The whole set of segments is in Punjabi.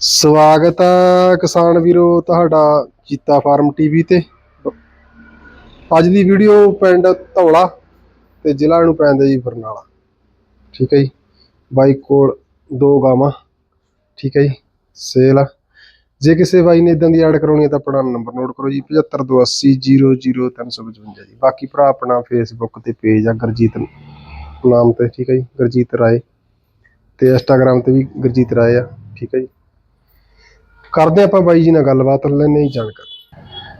ਸਵਾਗਤ ਹੈ ਕਿਸਾਨ ਵੀਰੋ ਤੁਹਾਡਾ ਚੀਤਾ ਫਾਰਮ ਟੀਵੀ ਤੇ। ਅੱਜ ਦੀ ਵੀਡੀਓ ਪਿੰਡ ਧੌਲਾ ਤੇ ਜ਼ਿਲ੍ਹਾ ਨੂੰ ਪੈਂਦਾ ਜੀ ਬਰਨਾਲਾ। ਠੀਕ ਹੈ ਜੀ? ਬਾਈ ਕੋਲ ਦੋ ਗਾਵਾਂ। ਠੀਕ ਹੈ ਜੀ? ਸੇਲ ਆ। ਜੇ ਕਿਸੇ ਬਾਈ ਨੇ ਇਦਾਂ ਦੀ ਐਡ ਕਰਾਉਣੀ ਹੈ ਤਾਂ ਆਪਣਾ ਨੰਬਰ ਨੋਟ ਕਰੋ ਜੀ 7528000355 ਜੀ। ਬਾਕੀ ਭਰਾ ਆਪਣਾ ਫੇਸਬੁੱਕ ਤੇ ਪੇਜ ਆ, ਗੁਰਜੀਤ ਨਾਮ ਤੇ। ਠੀਕ ਹੈ ਜੀ? ਗੁਰਜੀਤ ਰਾਏ। ਤੇ ਇੰਸਟਾਗ੍ਰam ਤੇ ਵੀ ਗੁਰਜੀਤ ਰਾਏ ਆ। ਠੀਕ ਹੈ ਜੀ? ਕਰਦੇ ਆਪਾਂ ਬਾਈ ਜੀ ਨਾਲ ਗੱਲਬਾਤ ਲੈਣੇ ਹੀ ਜਾਣਕਾਰੀ।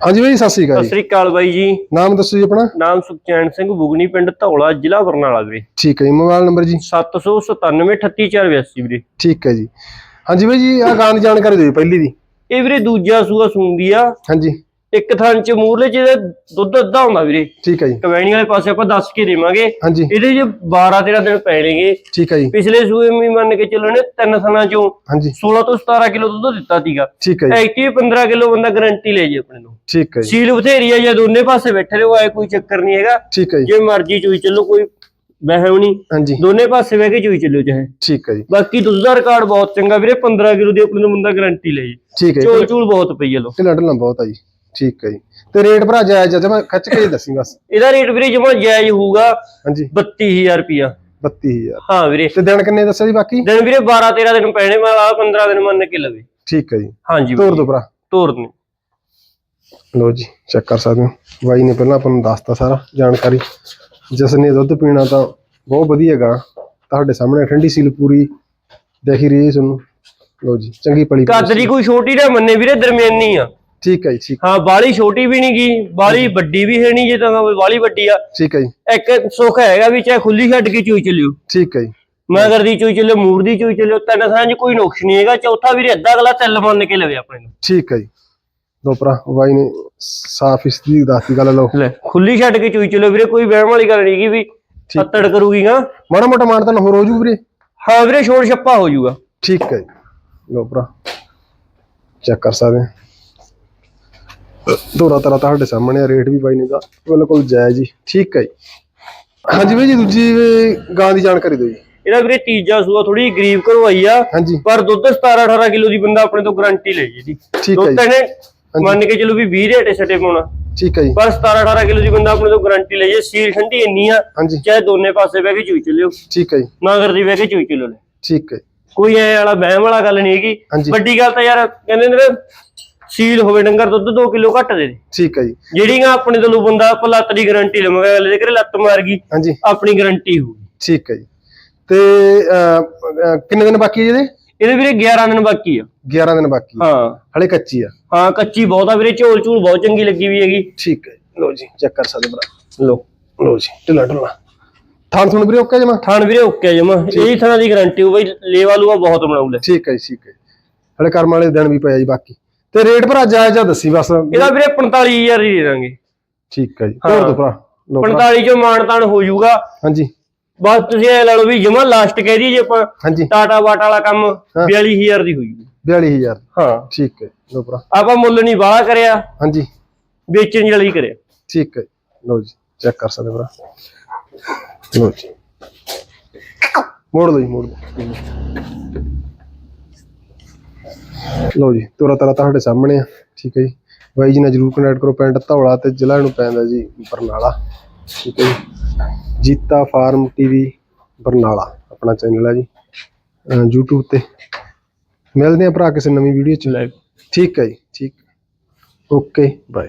ਹਾਂਜੀ ਬਾਈ ਸਤਿ ਸ਼੍ਰੀ ਅਕਾਲ ਸਤਿ ਜੀ ਸ੍ਰੀ ਅਕਾਲ ਬਾਈ ਜੀ। ਨਾਮ ਦੱਸੋ ਜੀ ਆਪਣਾ? ਨਾਮ ਸੁਖਚੈਨ ਸਿੰਘ ਬੁਗਨੀ ਪਿੰਡ ਧੌਲਾ ਜ਼ਿਲ੍ਹਾ ਬਰਨਾਲਾ ਵੀਰੇ। ਠੀਕ ਹੈ ਜੀ ਮੋਬਾਈਲ ਨੰਬਰ ਜੀ? 7973884 ਵੀਰੇ। ਠੀਕ ਹੈ ਜੀ। ਹਾਂਜੀ ਬਾਈ ਜੀ ਆਹ ਗਾਂ ਦੀ ਜਾਣਕਾਰੀ ਦਿਓ ਜੀ ਪਹਿਲੀ ਦੀ। ਇਹ ਵੀਰੇ ਦੂਜਾ ਸੂਆ ਸੂੰਦੀ ਆ। ਹਾਂਜੀ। ਇੱਕ ਥਾਂ ਚ ਮੂਰਲੇ ਚ ਦੁੱਧ ਅੱਧਾ ਹੁੰਦਾ ਵੀਰੇ। ਠੀਕ ਹੈ ਜੀ। ਕਵੈਣੀ ਵਾਲੇ ਪਾਸੇ ਆਪਾਂ ਦੱਸ ਕੇ ਦੇਵਾਂਗੇ। ਹਾਂਜੀ। ਇਹਦੇ ਜੇ 12 13 ਦਿਨ ਪੈਣਗੇ ਠੀਕ ਹੈ ਜੀ। ਪਿਛਲੇ ਸੂਏ ਵੀ ਮੰਨ ਕੇ ਚੱਲੋ ਨੇ ਤਿੰਨ ਥਾਂ ਚੋਂ ਹਾਂਜੀ। 16 ਤੋਂ 17 ਕਿਲੋ ਦੁੱਧ ਦਿੱਤਾ ਸੀਗਾ। ਠੀਕ ਹੈ ਜੀ। ਐਕਟਿਵ 15 ਕਿਲੋ ਬੰਦਾ ਗਾਰੰਟੀ ਲੈ ਜੇ ਆਪਣੇ ਨੂੰ। ਠੀਕ ਹੈ ਜੀ। ਸੀਲ ਬਥੇਰੀ ਆ ਜਾਂ ਦੋਨੇ ਪਾਸੇ ਬੈਠੇ ਰਹੋ ਆਏ ਕੋਈ ਚੱਕਰ ਨਹੀਂ ਹੈਗਾ। ਠੀਕ ਹੈ ਜੀ। ਜੇ ਮਰਜ਼ੀ ਚੋਈ ਚੱਲੋ ਕੋਈ ਵਹਿਮ ਨਹੀਂ। ਹਾਂਜੀ। ਦੋਨੇ ਪਾਸੇ ਬਹਿ ਕੇ ਚੋਈ ਚੱਲਿਓ ਚਾਹੇ। ਠੀਕ ਹੈ ਜੀ। ਬਾਕੀ ਦੁੱਧ ਦਾ ਰਿਕਾਰਡ ਬਹੁਤ ਚੰਗਾ ਵੀਰੇ 15 ਕਿਲੋ ਦੀ ਆਪਣੇ ਨੂੰ ਬੰਦਾ ਗਾਰੰਟੀ ਲੈ ਜੀ। ਠੀਕ ਹੈ ਚੋਲ ਚੂਲ ਬਹੁਤ ਪਈ ਆ ਲੋ। ਢਿੱਲਾ ਢਿੱਲਾ ਬਹੁਤ ਆ ਜੀ। ਠੀਕ ਹੈ ਜੀ। ਤੇ ਰੇਟ ਭਰਾ ਜਾਇਜ਼ ਜਦ ਮੈਂ ਖੱਚ ਕੇ ਹੀ ਦੱਸੀ ਬਸ। ਇਹਦਾ ਰੇਟ ਵੀਰੇ ਜਮਾ ਜਾਇਜ਼ ਹੋਊਗਾ ਹਾਂਜੀ। 32000 ਰੁਪਿਆ 32000 ਹਾਂ ਵੀਰੇ। ਤੇ ਦਿਨ ਕਿੰਨੇ ਦੱਸਿਆ ਜੀ ਬਾਕੀ? ਦਿਨ ਵੀਰੇ 12 13 ਦਿਨ ਪੈਣੇ ਮੈਂ ਆ 15 ਦਿਨ ਮੰਨ ਕੇ ਲਵੇ। ਠੀਕ ਹੈ ਜੀ। ਹਾਂਜੀ ਤੋਰ ਦੋ ਭਰਾ। ਤੋਰ ਦਨੇ ਲੋ ਜੀ ਚੈੱਕ ਕਰ ਸਕਦੇ ਹੋ। ਬਾਈ ਨੇ ਪਹਿਲਾਂ ਆਪਾਂ ਨੂੰ ਦੱਸਤਾ ਸਾਰਾ ਜਾਣਕਾਰੀ। ਜਿਸ ਨੇ ਦੁੱਧ ਪੀਣਾ ਤਾਂ ਬਹੁਤ ਵਧੀਆ ਗਾ। ਤੁਹਾਡੇ ਸਾਹਮਣੇ ਠੰਡੀ ਸੀਲ ਪੂਰੀ ਦੇਖੀ ਰਹੀ ਤੁਹਾਨੂੰ। ਲੋ ਜੀ ਚੰਗੀ ਪਲੀ ਕੱਦ ਦੀ ਕੋਈ ਛੋਟੀ ਨਾ ਮੰਨੇ ਵੀਰੇ ਦਰਮਿਆਨੀ ਆ। ਠੀਕ ਹੈ ਜੀ ਠੀਕ। ਹਾਂ ਬਾਲੀ ਛੋਟੀ ਵੀ ਨਹੀਂ ਗਈ ਬਾਲੀ ਵੱਡੀ ਵੀ ਹੈ ਨਹੀਂ ਜੇ ਤਾਂ ਬਾਲੀ ਵੱਡੀ ਆ। ਠੀਕ ਹੈ ਜੀ। ਇੱਕ ਸੁੱਖ ਹੈਗਾ ਵੀ ਚਾਹੇ ਖੁੱਲੀ ਛੱਡ ਕੇ ਚੂਈ ਚੱਲਿਓ। ਠੀਕ ਹੈ ਜੀ। ਮਗਰ ਦੀ ਚੂਈ ਚੱਲਿਓ ਮੂਰ ਦੀ ਚੂਈ ਚੱਲਿਓ ਤਿੰਨ 'ਚ ਕੋਈ ਨੁਕਸ ਨਹੀਂ ਹੈਗਾ। ਚੌਥਾ ਵੀਰੇ ਅੱਧਾ ਗਲਾ ਤਿੱਲ ਮੰਨ ਕੇ ਲਵੇ ਆਪਣੇ ਨੂੰ। ਠੀਕ ਹੈ ਜੀ। ਦੋ ਭਰਾ ਬਾਈ ਨੇ ਸਾਫ਼ ਇਸ ਦੀ ਦੱਸਤੀ ਗੱਲ ਲਓ। ਲੈ ਖੁੱਲੀ ਛੱਡ ਕੇ ਚੂਈ ਚਲੋ ਵੀਰੇ ਕੋਈ ਵਹਿਮ ਵਾਲੀ ਗੱਲ ਨਹੀਂ ਗੀ ਵੀ ਅੱਤੜ ਕਰੂਗੀ ਨਾ ਮਾੜਾ ਮੋਟਾ ਮਾਨ ਤਾਂ ਹੋਰ ਹੋ ਜੂ ਵੀਰੇ। ਹਾਂ ਵੀਰੇ ਛੋੜ ਛੱਪਾ ਹੋ ਜਾਊਗਾ ਠੀਕ ਹੈ ਜੀ। ਭਰਾ ਚੈੱਕ ਕਰ ਸਕਦੇ ਹਾਂ। ਦੋਰਾ ਤਰਾ ਤੁਹਾਡੇ ਸਾਹਮਣੇ ਆ ਰੇਟ ਵੀ ਬਾਈ ਨੇ ਦਾ। ਬਿਲਕੁਲ ਜਾਇਜ਼ ਜੀ ਠੀਕ ਹੈ ਜੀ। ਹਾਂਜੀ ਬਾਈ ਜੀ ਦੂਜੀ ਗਾਂ ਦੀ ਜਾਣਕਾਰੀ ਦਿਓ ਜੀ। ਇਹਦਾ ਵੀਰੇ ਤੀਜਾ ਸੂਆ ਥੋੜੀ ਗਰੀਬ ਕਰਵਾਈ ਆ। ਪਰ ਦੁੱਧ 17 18 ਕਿਲੋ ਦੀ ਬੰਦਾ ਆਪਣੇ ਤੋਂ ਗਾਰੰਟੀ ਲੈ ਜੀ ਦੀ ਠੀਕ ਹੈ ਦੁੱਧ ਇਹਨੇ ਮੰਨ ਕੇ ਚਲੋ ਵੀ 20 ਰੇਟੇ ਸੱਟੇ ਪਾਉਣਾ। ਠੀਕ ਹੈ ਜੀ। ਪਰ 17 18 ਕਿਲੋ ਦੀ ਬੰਦਾ ਆਪਣੇ ਤੋਂ ਗਾਰੰਟੀ ਲੈ ਜੇ ਸੀਲ ਠੰਡੀ ਇੰਨੀ ਆ ਚਾਹੇ ਦੋਨੇ ਪਾਸੇ ਬਹਿ ਕੇ ਚੂਈ ਚੱਲਿਓ। ਠੀਕ ਹੈ ਜੀ। ਮਗਰ ਦੀ ਬਹਿ ਕੇ ਚੂਈ ਚੱਲਿਓ ਲੈ। ਠੀਕ ਹੈ। ਕੋਈ ਐ ਵਾਲਾ ਵਹਿਮ ਵਾਲਾ ਗੱਲ ਨਹੀਂ ਹੈਗੀ। ਵੱਡੀ ਗੱਲ ਤਾਂ ਯਾਰ ਕਹਿੰਦੇ ਨੇ ਨਾ, ਸੀਲ ਹੋਵੇ ਡੰਗਰ ਦੁੱਧ 2 ਕਿਲੋ ਘੱਟ ਦੇ ਦੇ। ਠੀਕ ਹੈ ਜੀ। ਜਿਹੜੀਆਂ ਆਪਣੇ ਤੋਂ ਬੰਦਾ ਲੱਤ ਦੀ ਗਾਰੰਟੀ ਲਵਾਂਗਾ ਅਗਲੇ ਦੇ ਘਰੇ ਲੱਤ ਮਾਰ ਗਈ ਹਾਂਜੀ। ਆਪਣੀ ਗਾਰੰਟੀ ਹੋਊਗੀ। ਠੀਕ ਹੈ ਜੀ। ਤੇ ਕਿੰਨੇ ਦਿਨ ਬਾਕੀ ਹੈ ਇਹਦੇ? ਇਹਦੇ ਵੀਰੇ 11 ਦਿਨ ਬਾਕੀ ਆ। 11 ਦਿਨ ਬਾਕੀ। ਹੈ। ਹਲੇ ਕੱਚੀ ਆ। ਹਾਂ ਕੱਚੀ ਬਹੁਤ ਆ ਵੀਰੇ ਝੋਲ ਝੂਲ ਬਹੁਤ ਚੰਗੀ ਲੱਗੀ ਵੀ ਹੈਗੀ। ਠੀਕ ਹੈ ਲੋ ਜੀ ਚੈੱਕ ਕਰ ਸਕਦੇ ਭਰਾ। ਲੋ ਲੋ ਜੀ ਢਿੱਲਾ ਢਿੱਲਾ। ਥਾਣ ਥੁਣ ਵੀਰੇ ਓਕੇ ਜਮਾ? ਥਾਣ ਵੀਰੇ ਓਕੇ ਜਮਾ। ਇਹ ਥਾਂ ਦੀ ਗਾਰੰਟੀ ਹੋ ਬਈ ਲੇਵਾ ਲੂਆ ਬਹੁਤ ਬਣਾਉਲੇ ਠੀਕ ਹੈ ਜੀ ਠੀਕ ਹੈ ਹਲੇ ਕਰਮ ਵਾਲੇ ਦਿਨ ਵੀ ਪਿਆ ਜੀ ਬਾਕੀ। ਤੇ ਰੇਟ ਭਰਾ ਜਾਇਜ਼ ਜਾਂ ਦੱਸੀ ਬਸ। ਇਹਦਾ ਵੀਰੇ 45000 ਹੀ ਦੇ ਦਾਂਗੇ। ਠੀਕ ਹੈ ਜੀ। ਤੋਰ ਦੋ ਭਰਾ ਲੋ ਭਰਾ। 45 ਚੋਂ ਹੋ ਜਾਊਗਾ। ਹਾਂਜੀ। ਬਸ ਤੁਸੀਂ ਇਹ ਲੈ ਲਓ ਵੀ ਜਮਾ ਲਾਸਟ ਕਹਿ ਦਈਏ ਜੇ ਆਪਾਂ ਹਾਂਜੀ। ਟਾਟਾ ਬਾਟਾ ਵਾਲਾ ਕੰਮ 42000 ਦੀ ਹੋਈ। 42000 ਹਾਂ। ਠੀਕ ਹੈ ਲੋ ਭਰਾ। ਆਪਾਂ ਮੁੱਲ ਨਹੀਂ ਬਾਹਲਾ ਕਰਿਆ। ਹਾਂਜੀ। ਵੇਚਣ ਵਾਲੀ ਕਰਿਆ। ਠੀਕ ਹੈ ਲੋ ਜੀ ਚੈੱਕ ਕਰ ਸਕਦੇ ਭਰਾ। ਲੋ ਜੀ। ਮੋੜ ਦੋ ਜੀ ਮੋੜ ਲੋ ਜੀ, ਤੋਰਾ ਤਰਾ ਤੁਹਾਡੇ ਸਾਹਮਣੇ ਆ। ਠੀਕ ਹੈ ਜੀ। ਬਾਈ ਜੀ ਨਾਲ ਜਰੂਰ ਕਨੈਕਟ ਕਰੋ, ਪਿੰਡ ਧੌਲਾ ਤੇ ਜ਼ਿਲ੍ਹਾ ਨੂੰ ਪੈਂਦਾ ਜੀ, ਬਰਨਾਲਾ। ਠੀਕ ਹੈ ਜੀ। ਜੀਤਾ ਫਾਰਮ ਟੀਵੀ ਬਰਨਾਲਾ, ਆਪਣਾ ਚੈਨਲ ਹੈ ਜੀ। YouTube ਤੇ। ਮਿਲਦੇ ਆ ਭਰਾ ਕਿਸੇ ਨਵੀਂ ਵੀਡੀਓ ਚ ਲੈ ਠੀਕ ਹੈ ਜੀ, ਠੀਕ। Okay bye